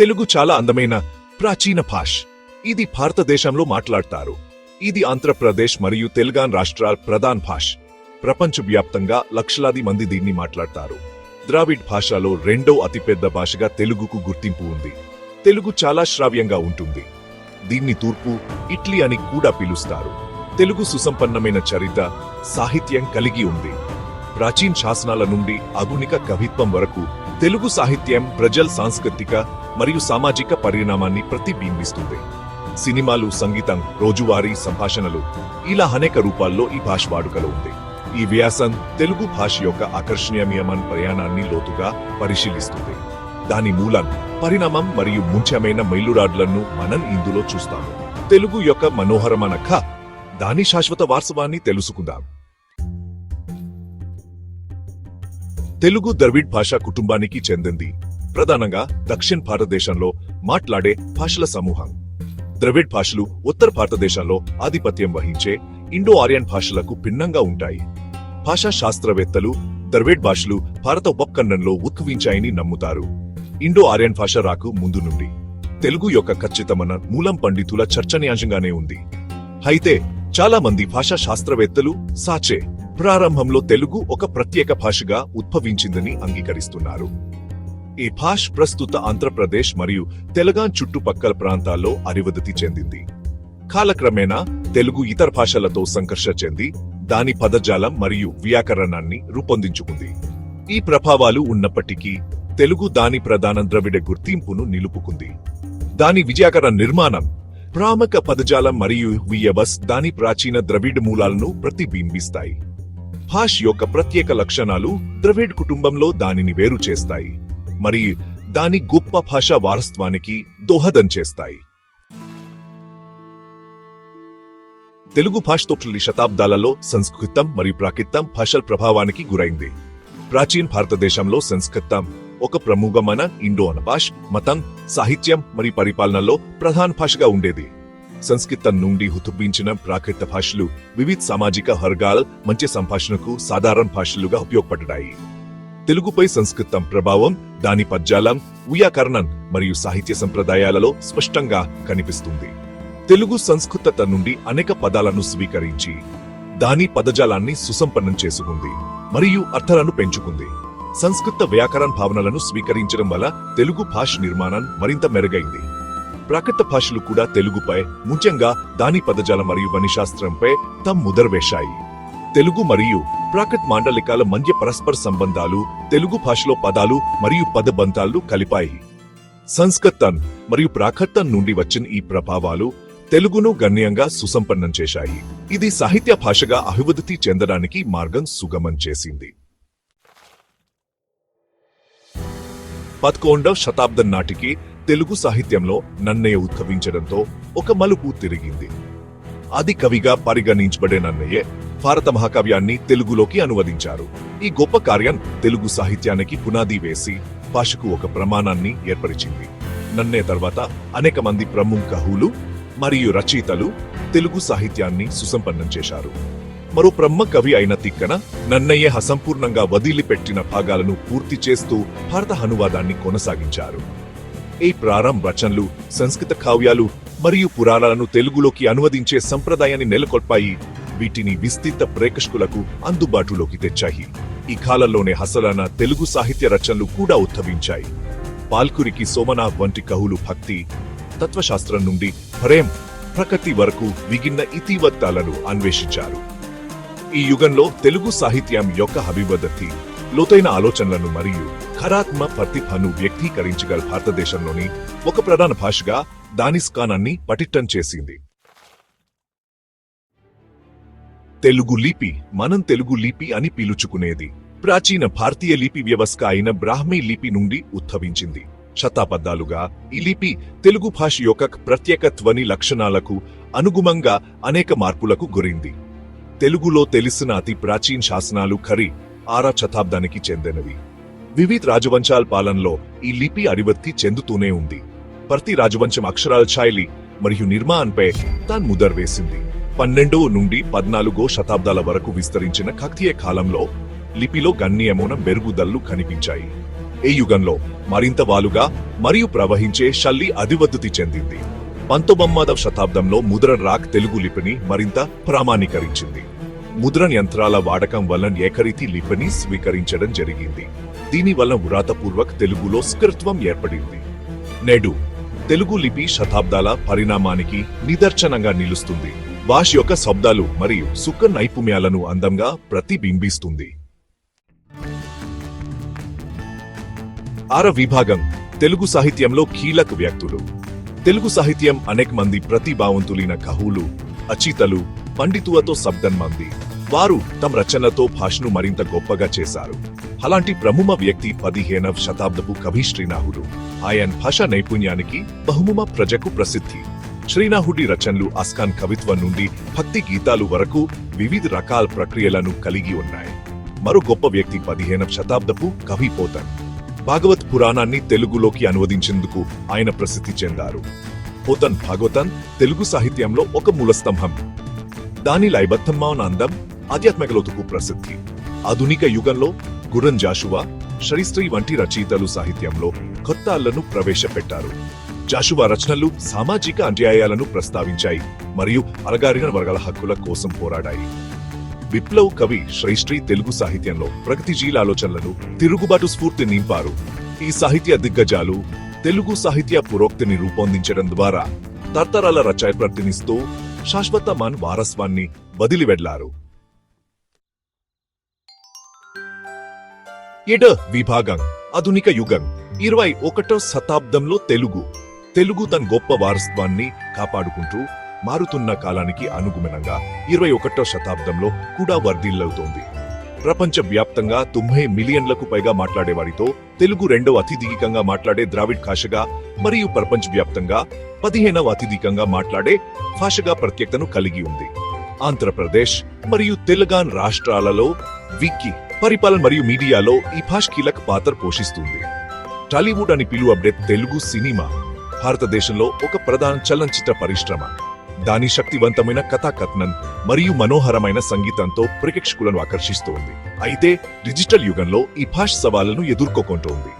తెలుగు చాలా అందమైన ప్రాచీన భాష. ఇది భారతదేశంలో మాట్లాడతారు. ఇది ఆంధ్రప్రదేశ్ మరియు తెలంగాణ రాష్ట్రాల ప్రధాన భాష. ప్రపంచవ్యాప్తంగా లక్షలాది మంది దీన్ని మాట్లాడతారు. ద్రావిడ్ భాషలో రెండో అతిపెద్ద భాషగా తెలుగుకు గుర్తింపు ఉంది. తెలుగు చాలా శ్రావ్యంగా ఉంటుంది. దీన్ని తూర్పు ఇట్లీ అని కూడా పిలుస్తారు. తెలుగు సుసంపన్నమైన చరిత్ర సాహిత్యం కలిగి ఉంది. ప్రాచీన శాసనాల నుండి ఆధునిక కవిత్వం వరకు తెలుగు సాహిత్యం ప్రజల సాంస్కృతిక మరియు సామాజిక పరిణామాన్ని ప్రతిబింబిస్తుంది. సినిమాలు సంగీతం రోజువారీ సంభాషణలు ఇలా అనేక రూపాల్లో ఈ భాష వాడుకలో ఉంది. ఈ వ్యాసం తెలుగు భాష యొక్క ఆకర్షణీయమైన ప్రయాణాన్ని లోతుగా పరిశీలిస్తుంది. దాని మూలం పరిణామం మరియు ముఖ్యమైన మైలురాడ్లను మనం ఇందులో చూస్తాము. తెలుగు యొక్క మనోహరమైన కథ దాని శాశ్వత వాస్తవాన్ని తెలుసుకుందాం. తెలుగు ద్రవిడ్ భాషా కుటుంబానికి చెందింది. ప్రధానంగా దక్షిణ భారతదేశంలో మాట్లాడే భాషల సమూహం. ద్రవిడ్ భాషలు ఉత్తర భారతదేశంలో ఆధిపత్యం వహించే ఇండో ఆర్యన్ భాషలకు భిన్నంగా ఉంటాయి. భాషా శాస్త్రవేత్తలు ద్రవిడ్ భాషలు భారత ఉపఖండంలో ఉద్భవించాయని నమ్ముతారు. ఇండో ఆర్యన్ భాష రాకు ముందు నుండి తెలుగు యొక్క ఖచ్చితమైన మూలం పండితుల చర్చనీయాంశంగానే ఉంది. అయితే చాలా మంది భాషా శాస్త్రవేత్తలు సాచే ప్రారంభంలో తెలుగు ఒక ప్రత్యేక భాషగా ఉద్భవించిందని అంగీకరిస్తున్నారు. ఈ భాష ప్రస్తుత ఆంధ్రప్రదేశ్ మరియు తెలంగాణ చుట్టుపక్కల ప్రాంతాల్లో అరివదతి చెందింది. కాలక్రమేణా తెలుగు ఇతర భాషలతో సంకర్ష చెంది దాని పదజాలం మరియు వ్యాకరణాన్ని రూపొందించుకుంది. ఈ ప్రభావాలు ఉన్నప్పటికీ తెలుగు దాని ప్రధాన ద్రవిడ గుర్తింపును నిలుపుకుంది. దాని విజయకర నిర్మాణం ప్రాముఖ పదజాలం మరియు వియవస్ దాని ప్రాచీన ద్రవిడ మూలాలను ప్రతిబింబిస్తాయి. భాష యొక్క ప్రత్యేక లక్షణాలు ద్రవిడ్ కుటుంబంలో దానిని వేరు చేస్తాయి. మరియు దాని గొప్ప భాషా వారసత్వానికి దోహదం చేస్తాయి. తెలుగు భాషతో తొమ్మిది శతాబ్దాలలో సంస్కృతం మరియు ప్రాకృతం భాషల ప్రభావానికి గురైంది. ప్రాచీన భారతదేశంలో సంస్కృతం ఒక ప్రముఖమైన ఇండో భాష మతం సాహిత్యం మరియు పరిపాలనలో ప్రధాన భాషగా ఉండేది. సంస్కృతం నుండి ఉతుబ్బించిన ప్రాకృత భాషలు వివిధ సామాజిక వర్గాల మంచి సంభాషణకు సాధారణ భాషలుగా ఉపయోగపడ్డాయి. తెలుగుపై సంస్కృతం ప్రభావం దాని పద్యాలం వ్యాకరణం మరియు సాహిత్య సంప్రదాయాలలో స్పష్టంగా కనిపిస్తుంది. తెలుగు సంస్కృతత నుండి అనేక పదాలను స్వీకరించి దాని పదజాలాన్ని సుసంపన్నం చేసుకుంది మరియు అర్థాలను పెంచుకుంది. సంస్కృత వ్యాకరణ భావనలను స్వీకరించడం వల్ల తెలుగు భాష నిర్మాణం మరింత మెరుగైంది. ప్రాకృత భాషలు కూడా తెలుగుపై ముఖ్యంగా దాని పదజాలం మరియు వనిశాస్త్రంపై తమ్ ముదర్వేశాయి. తెలుగు మరియు ప్రాకృత్ మాండలికాల మధ్య పరస్పర సంబంధాలు తెలుగు భాషలో పదాలు మరియు పదబంధాలు కలిపాయి. సంస్కృతం మరియు ప్రాకృతం నుండి వచ్చిన ఈ ప్రభావాలు తెలుగును గణనీయంగా సుసంపన్నం చేశాయి. ఇది సాహిత్య భాషగా అభివృద్ధి చెందడానికి మార్గం సుగమం చేసింది. పదకొండవ శతాబ్దం నాటికి తెలుగు సాహిత్యంలో నన్నయ్య ఉద్భవించడంతో ఒక మలుపు తిరిగింది. అది కవిగా పరిగణించబడే నన్నయ్యే భారత మహాకావ్యాన్ని తెలుగులోకి అనువదించారు. ఈ గొప్ప కార్యం తెలుగు సాహిత్యానికి పునాది వేసి భాషకు ఒక ప్రమాణాన్ని ఏర్పరిచింది. నన్నే తర్వాత అనేక మంది ప్రముఖులు మరియు రచయితలు తెలుగు సాహిత్యాన్ని సుసంపన్నం చేశారు. మరో బ్రహ్మ కవి అయిన తిక్కన నన్నయ్య అసంపూర్ణంగా వదిలిపెట్టిన భాగాలను పూర్తి చేస్తూ భారత అనువాదాన్ని కొనసాగించారు. ఈ ప్రారంభ రచనలు సంస్కృత కావ్యాలు మరియు పురాణాలను తెలుగులోకి అనువదించే సంప్రదాయాన్ని నెలకొల్పాయి వీటిని విస్తృత ప్రేక్షకులకు అందుబాటులోకి తెచ్చాయి. ఈ కాలంలోనే హసలన తెలుగు సాహిత్య రచనలు కూడా ఉద్భవించాయి. పాల్కురికి సోమనాథ్ వంటి కవులు భక్తి తత్వశాస్త్రం నుండి ప్రేమ్ ప్రకృతి వరకు విగిన్న ఇతివత్తాలను అన్వేషించారు. ఈ యుగంలో తెలుగు సాహిత్యం యొక్క అభివృద్ధి లోతైన ఆలోచనలను మరియు ఖరాత్మ ప్రతిభను వ్యక్తీకరించగల భారతదేశంలోని ఒక ప్రధాన భాషగా దాని స్థానాన్ని పటిష్టం చేసింది. తెలుగు లిపి మనం తెలుగు లిపి అని పిలుచుకునేది. ప్రాచీన భారతీయ లిపి వ్యవస్థ అయిన బ్రాహ్మీ లిపి నుండి ఉద్భవించింది. శతాబ్దాలుగా ఈ లిపి తెలుగు భాష యొక్క ప్రత్యేక ధ్వని లక్షణాలకు అనుగుణంగా అనేక మార్పులకు గురింది. తెలుగులో తెలిసిన అతి ప్రాచీన శాసనాలు ఖరి ఆరా శతాబ్దానికి చెందినవి. వివిధ రాజవంశాల పాలనలో ఈ లిపి అరివత్తి చెందుతూనే ఉంది. ప్రతి రాజవంశం అక్షరాల శైలి మరియు నిర్మాణంపై తాను ముదర్ వేసింది. పన్నెండవ నుండి పద్నాలుగో శతాబ్దాల వరకు విస్తరించిన కక్తియ కాలంలో లిపిలో గణనీయమైన మెరుగుదల్లు కనిపించాయి. ఏ యుగంలో? మరింత వాలుగా మరియు ప్రవహించే షల్లి అధివద్ధతి చెందింది. పంతొమ్మిదవ శతాబ్దంలో ముద్రణ రాక్ తెలుగు లిపిని మరింత ప్రామాణీకరించింది. ముద్రణ యంత్రాల వాడకం వలన ఏకరీతి లిపిని స్వీకరించడం జరిగింది. దీనివల్ల వ్రాతపూర్వక తెలుగులో స్కృత్వం ఏర్పడింది. నేడు తెలుగు లిపి శతాబ్దాల పరిణామానికి నిదర్శనంగా నిలుస్తుంది. భాష యొక్క శబ్దాలు మరియు సుఖ నైపుణ్యాలను అందంగా ప్రతిబింబిస్తుంది. ఆర విభాగం తెలుగు సాహిత్యంలో కీలక వ్యక్తులు. తెలుగు సాహిత్యం అనేక మంది ప్రతిభావంతులైన కహులు అచితలు పండితులతో శబ్దం మంది వారు తమ రచనలతో భాషను మరింత గొప్పగా చేశారు. అలాంటి ప్రముఖ వ్యక్తి పదిహేనవ శతాబ్దపు కవి శ్రీనాహుడు ఆయన భాషా నైపుణ్యానికి బహుముమ ప్రజకు ప్రసిద్ధి. శ్రీనాహుడి రచనలు అస్కాన్ కవిత్వం నుండి భక్తి గీతాలు వరకు వివిధ రకాల ప్రక్రియలను కలిగి ఉన్నాయి. మరో గొప్ప వ్యక్తి పదిహేనవ శతాబ్దపు కవి పోతన్. భాగవత్ పురాణాన్ని తెలుగులోకి అనువదించేందుకు ఆయన ప్రసిద్ధి చెందారు. పోతన్ భాగవతన్ తెలుగు సాహిత్యంలో ఒక మూలస్తంభం. దాని లైబద్ధమైన అందం ఆధ్యాత్మిక లోతుకు ప్రసిద్ధి. ఆధునిక యుగంలో గురన్ జాషువా శ్రీశ్రీ వంటి రచయితలు సాహిత్యంలో కొత్త అల్లను ప్రవేశపెట్టారు. జాషువా రచనలు సామాజిక అన్యాయాలను ప్రస్తావించాయి మరియు అలగారిన వర్గాల హక్కుల కోసం పోరాడాయి. విప్లవ్ కవి శ్రీశ్రీ తెలుగు సాహిత్యంలో ప్రగతిశీల ఆలోచనలను తిరుగుబాటు స్ఫూర్తి నింపారు. ఈ సాహిత్య దిగ్గజాలు తెలుగు సాహిత్య పురోక్తిని రూపొందించడం ద్వారా తరతరాల రచయ ప్రతినిస్తూ శాశ్వతమాన్ వారస్వాన్ని వదిలి వెళ్ళారు ఎడ విభాగం ఆధునిక యుగం ఇరవై ఒకటో శతాబ్దంలో తెలుగు. తెలుగు తన గొప్ప వారసత్వాన్ని కాపాడుకుంటూ మారుతున్న కాలానికి అనుగుణంగా ఇరవై ఒకటో శతాబ్దంలో కూడా వర్ధిల్లవుతోంది. ప్రపంచ వ్యాప్తంగా తొంభై మిలియన్లకు పైగా మాట్లాడేవారితో తెలుగు రెండవ అతిధికంగా మాట్లాడే ద్రావిడ్ భాషగా మరియు ప్రపంచ వ్యాప్తంగా పదిహేనవ అతిధికంగా మాట్లాడే భాషగా ప్రత్యేకతను కలిగి ఉంది. ఆంధ్రప్రదేశ్ మరియు తెలంగాణ రాష్ట్రాలలో విక్కీ పరిపాలన మరియు మీడియాలో ఈ భాష కీలక పాత్ర పోషిస్తుంది. టాలీవుడ్ అని పిలువబడే తెలుగు సినిమా భారతదేశంలో ఒక ప్రధాన చలనచిత్ర పరిశ్రమ. దాని శక్తివంతమైన కథాకథనం మరియు మనోహరమైన సంగీతంతో ప్రేక్షకులను ఆకర్షిస్తోంది. అయితే డిజిటల్ యుగంలో ఈ భాష సవాళ్ళను ఎదుర్కొంటోంది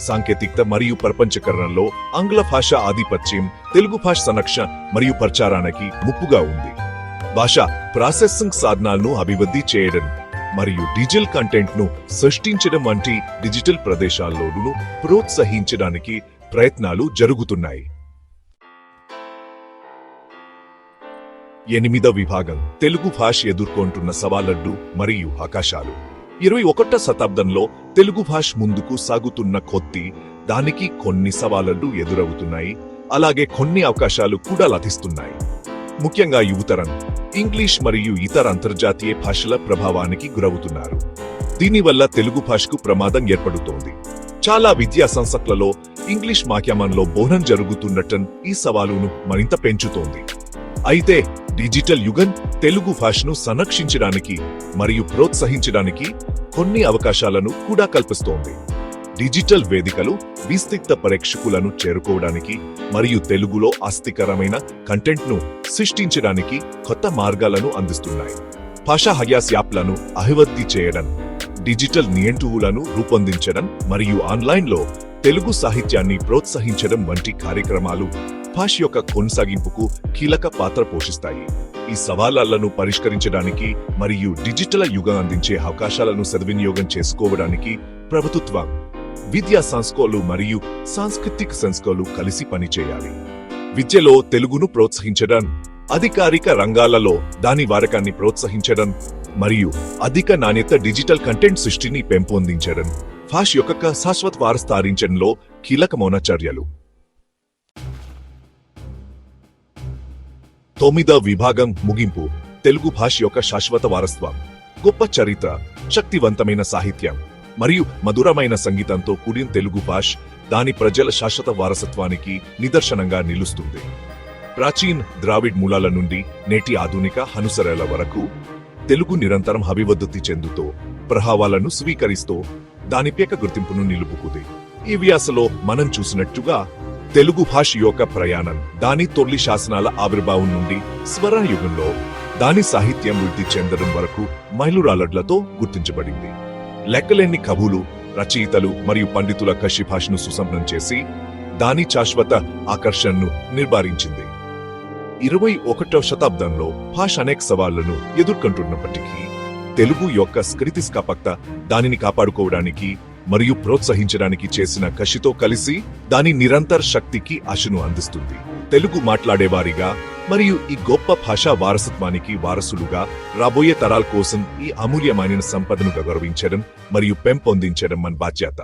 సాంకేతికత మరియు ప్రపంచకరణలో ఆంగ్ల భాష ఆధిపత్యం తెలుగు భాష సంరక్షణ మరియు ప్రచారానికి ముప్పుగా ఉంది. భాష ప్రాసెసింగ్ సాధనాలను అభివృద్ధి చేయడం మరియు డిజిటల్ కంటెంట్ను సృష్టించడం వంటి డిజిటల్ ప్రదేశాల్లోనూ ప్రోత్సహించడానికి ప్రయత్నాలు జరుగుతున్నాయి. ఎనిమిదో విభాగం. తెలుగు భాష ఎదుర్కొంటున్న సవాళ్ళడ్డు మరియు ఆకాశాలు ఇరవై ఒకటో శతాబ్దంలో తెలుగు భాష ముందుకు సాగుతున్న కొద్దీ దానికి కొన్ని సవాళ్ళు ఎదురవుతున్నాయి. అలాగే కొన్ని అవకాశాలు కూడా లభిస్తున్నాయి. ముఖ్యంగా యువతరం. ఇంగ్లీష్ మరియు ఇతర అంతర్జాతీయ భాషల ప్రభావానికి గురవుతున్నారు. దీనివల్ల తెలుగు భాషకు ప్రమాదం ఏర్పడుతోంది. చాలా విద్యా సంస్థలలో ఇంగ్లీష్ మాధ్యమంలో బోధన జరుగుతుండటం ఈ సవాలును మరింత పెంచుతోంది. అయితే డిజిటల్ యుగం తెలుగు భాషను సంరక్షించడానికి మరియు ప్రోత్సహించడానికి కొన్ని అవకాశాలను కూడా కల్పిస్తోంది. డిజిటల్ వేదికలు విస్తృత ప్రేక్షకులను చేరుకోవడానికి మరియు తెలుగులో ఆస్తికరమైన కంటెంట్ను సృష్టించడానికి కొత్త మార్గాలను అందిస్తున్నాయి. భాషా హయాస్ యాప్లను అభివృద్ధి చేయడం డిజిటల్ నియంటువులను రూపొందించడం మరియు ఆన్లైన్లో తెలుగు సాహిత్యాన్ని ప్రోత్సహించడం వంటి కార్యక్రమాలు భాష యొక్క కొనసాగింపుకు కీలక పాత్ర పోషిస్తాయి. ఈ సవాళ్ళను పరిష్కరించడానికి మరియు డిజిటల్ యుగం అందించే అవకాశాలను సద్వినియోగం చేసుకోవడానికి ప్రభుత్వం విద్యా సంస్థలు మరియు సాంస్కృతిక సంస్థలు కలిసి పనిచేయాలి. విద్యలో తెలుగును ప్రోత్సహించడం అధికారిక రంగాలలో దాని వాడకాన్ని ప్రోత్సహించడం మరియు అధిక నాణ్యత డిజిటల్ కంటెంట్ సృష్టిని పెంపొందించడం. భాష యొక్క శాశ్వత వారస్తారించడంలో కీలకమైన చర్యలు. తొమ్మిదో విభాగం ముగింపు. తెలుగు భాష యొక్క శాశ్వత వారసత్వం. గొప్ప చరిత్ర శక్తివంతమైన సాహిత్యం మరియు మధురమైన సంగీతంతో కూడిన తెలుగు భాష దాని ప్రజల శాశ్వత వారసత్వానికి నిదర్శనంగా నిలుస్తుంది. ప్రాచీన్ ద్రావిడ్ మూలాల నుండి నేటి ఆధునిక హనుసరల వరకు తెలుగు నిరంతరం అభివృద్ధి చెందుతూ ప్రభావాలను స్వీకరిస్తూ దాని పేక గుర్తింపును నిలుపుకుంది. ఈ వ్యాసలో మనం చూసినట్టుగా తెలుగు భాష యొక్క ప్రయాణం దాని తొలి శాసనాల ఆవిర్భావం నుండి స్వర యుగంలో దాని సాహిత్యం వృద్ధి చెందడం వరకు మైలురాలడ్లతో గుర్తించబడింది. లెక్కలేని కవులు రచయితలు మరియు పండితుల కషి భాషను సుసంపనం చేసి దాని శాశ్వత ఆకర్షణను నిర్ధారించింది. ఇరవై ఒకటవ శతాబ్దంలో భాష అనేక సవాళ్ళను ఎదుర్కొంటున్నప్పటికీ తెలుగు యొక్క స్కృతిస్కాపక్త దానిని కాపాడుకోవడానికి మరియు ప్రోత్సహించడానికి చేసిన కషితో కలిసి దాని నిరంతర శక్తికి ఆశను అందిస్తుంది. తెలుగు మాట్లాడేవారిగా మరియు ఈ గొప్ప భాషా వారసత్వానికి వారసులుగా రాబోయే తరాల కోసం ఈ అమూల్యమైన సంపదను గౌరవించడం మరియు పెంపొందించడం మన బాధ్యత.